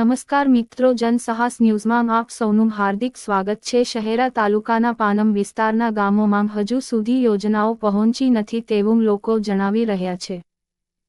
નમસ્કાર મિત્રો જનસાહસ ન્યૂઝમાં આપ સૌનું હાર્દિક સ્વાગત છે. શહેરા તાલુકાના પાનમ વિસ્તારના ગામોમાં હજુ સુધી યોજનાઓ પહોંચી નથી તેવું લોકો જણાવી રહ્યા છે.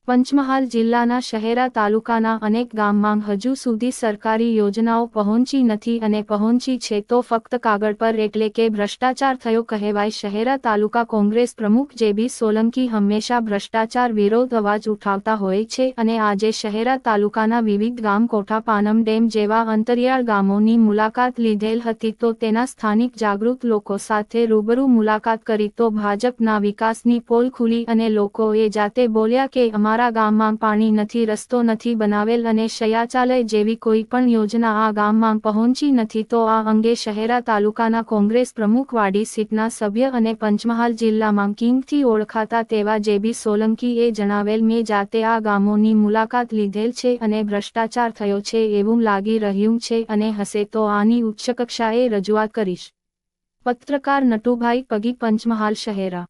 પંચમહાલ જિલ્લાના શહેરા તાલુકાના અનેક ગામમાં હજુ સુધી સરકારી યોજનાઓ પહોંચી નથી અને પહોંચી છે તો ફક્ત કાગળ પર એટલે કે ભ્રષ્ટાચાર થયો કહેવાય. શહેરા તાલુકા કોંગ્રેસ પ્રમુખ જેબી સોલંકી હંમેશા ભ્રષ્ટાચાર વિરોધ અવાજ ઉઠાવતા હોય છે અને આજે શહેરા તાલુકાના વિવિધ ગામ કોઠા પાનમ ડેમ જેવા અંતરિયાળ ગામોની મુલાકાત લીધેલ હતી તો તેના સ્થાનિક જાગૃત લોકો સાથે રૂબરૂ મુલાકાત કરી તો ભાજપના વિકાસની પોલ ખુલી અને લોકોએ જાતે બોલ્યા કે અમારા ગામમાં પાણી નથી, રસ્તો નથી બનાવેલ અને શયાચાલય જેવી કોઈ પણ યોજના આ ગામમાં પહોંચી નથી, તો આ અંગે શહેરા તાલુકાના કોંગ્રેસ પ્રમુખ વાડી સીટના સભ્ય અને પંચમહાલ જિલ્લામાં કિંગથી ઓળખાતા તેવા જેબી સોલંકીએ જણાવેલ, મેં જાતે આ ગામોની મુલાકાત લીધેલ છે અને ભ્રષ્ટાચાર થયો છે એવું લાગી રહ્યું છે અને હશે તો આની ઉચ્ચ કક્ષાએ રજૂઆત કરીશ. પત્રકાર નટુભાઈ પગી, પંચમહાલ શહેરા.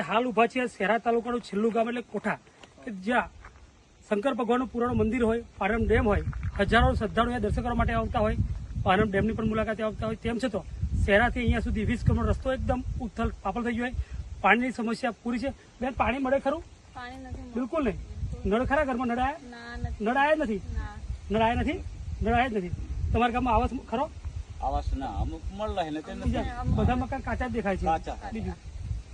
હાલ ઊભા છે શહેરા તાલુકાનું છેલ્લું ગામ એટલે કોઠા જ્યાં શંકર ભગવાનનું પુરાણું મંદિર હોય પારમ ડેમ હોય હજારો શ્રદ્ધાળુ અહીંયા દર્શન કરવા માટે આવતા હોય પારમ ડેમની પણ મુલાકાતે આવતા હોય તેમ છતાં શહેરાથી અહીંયા સુધી વીસ કિલોમીટર રસ્તો એકદમ ઉથલ પાપડ થઈ ગયો હોય. પાણીની સમસ્યા પૂરી છે. બેન પાણી મળે ખરું? પાણી નથી મળતું. બિલકુલ નહીં. નળ ખરા ઘરમાં? નળાયા નળાયા નથી. નળાયા જ નથી? નળાયા નથી? નળ જ નથી. તમારા ગામમાં આવાસ ખરો? આવાસ ના અમુક મળે બધા મકાન કાચા જ દેખાય છે. કાચા. બીજું?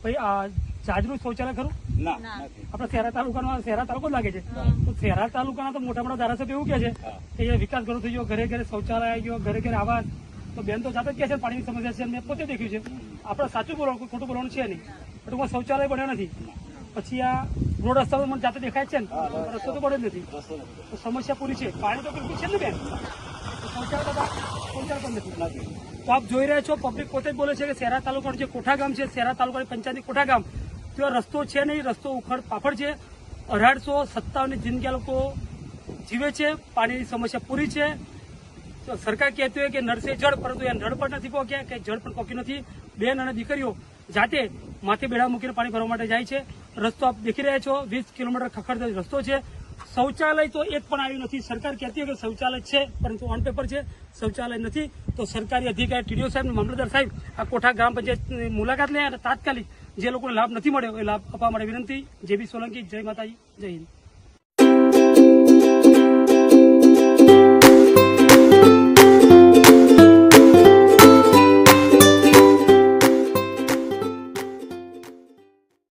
ભાઈ આ જાજનું શૌચાલય ખરું? ના આપડે શહેરા તાલુકાનો શહેરા તાલુકો લાગે છે. તો શહેરા તાલુકાના તો મોટા મોટા ધારાસભ્ય એવું કહે છે કે વિકાસ ઘણો થઈ ગયો ઘરે ઘરે શૌચાલય આવી ગયો ઘરે ઘરે આવાસ. તો બેન તો જાતે જ કહે છે પાણીની સમસ્યા છે મેં પોતે દેખ્યું છે. આપણે સાચું બોલવાનું કોઈ ખોટું બોલવાનું છે નહીં. પણ કોઈ શૌચાલય બન્યો નથી. પછી આ રોડ રસ્તા મને જાતે દેખાય છે ને. રસ્તો તો બન્યો જ નથી. તો સમસ્યા પૂરી છે. પાણી તો બિલકુલ છે ને બેન. શૌચાલય શૌચાલય પણ નથી. નથી. તો આપ જોઈ રહ્યા છો પબ્લિક પોતે જ બોલે છે કે શહેરા તાલુકાનું જે કોઠા ગામ છે શહેરા તાલુકાની પંચાયતની કોઠા ગામ ત્યાં રસ્તો છે નહીં, રસ્તો ઉખડ પાપડ છે, અઢારસો સત્તાવન જિંદગી લોકો જીવે છે, પાણીની સમસ્યા પૂરી છે. તો સરકાર કહેતી હોય કે નળસે જળ, પરંતુ એ નળ પણ નથી પહોંચ્યા કે જળ પણ પહોંચ્યું નથી. બેન અને દીકરીઓ, જાતે માથે બેડા મૂકીને પાણી ભરવા માટે જાય છે. રસ્તો આપ દેખી રહ્યા છો, વીસ કિલોમીટર ખખડતો રસ્તો છે. શૌચાલય તો એક પણ આવ્યું નથી. સરકાર કહેતી હોય કે શૌચાલય છે, પરંતુ ઓન પેપર છે, શૌચાલય નથી. તો સરકારી અધિકારી ટીડીઓ સાહેબ મામલતદાર સાહેબ, આ કોઠા ગ્રામ પંચાયતની મુલાકાત લે અને તાત્કાલિક જે લોકોને લાભ નથી મળ્યો, એ લાભ આપવા માટે વિનંતી. જેબી સોલંકી, જય માતાજી, જય હિન્દ.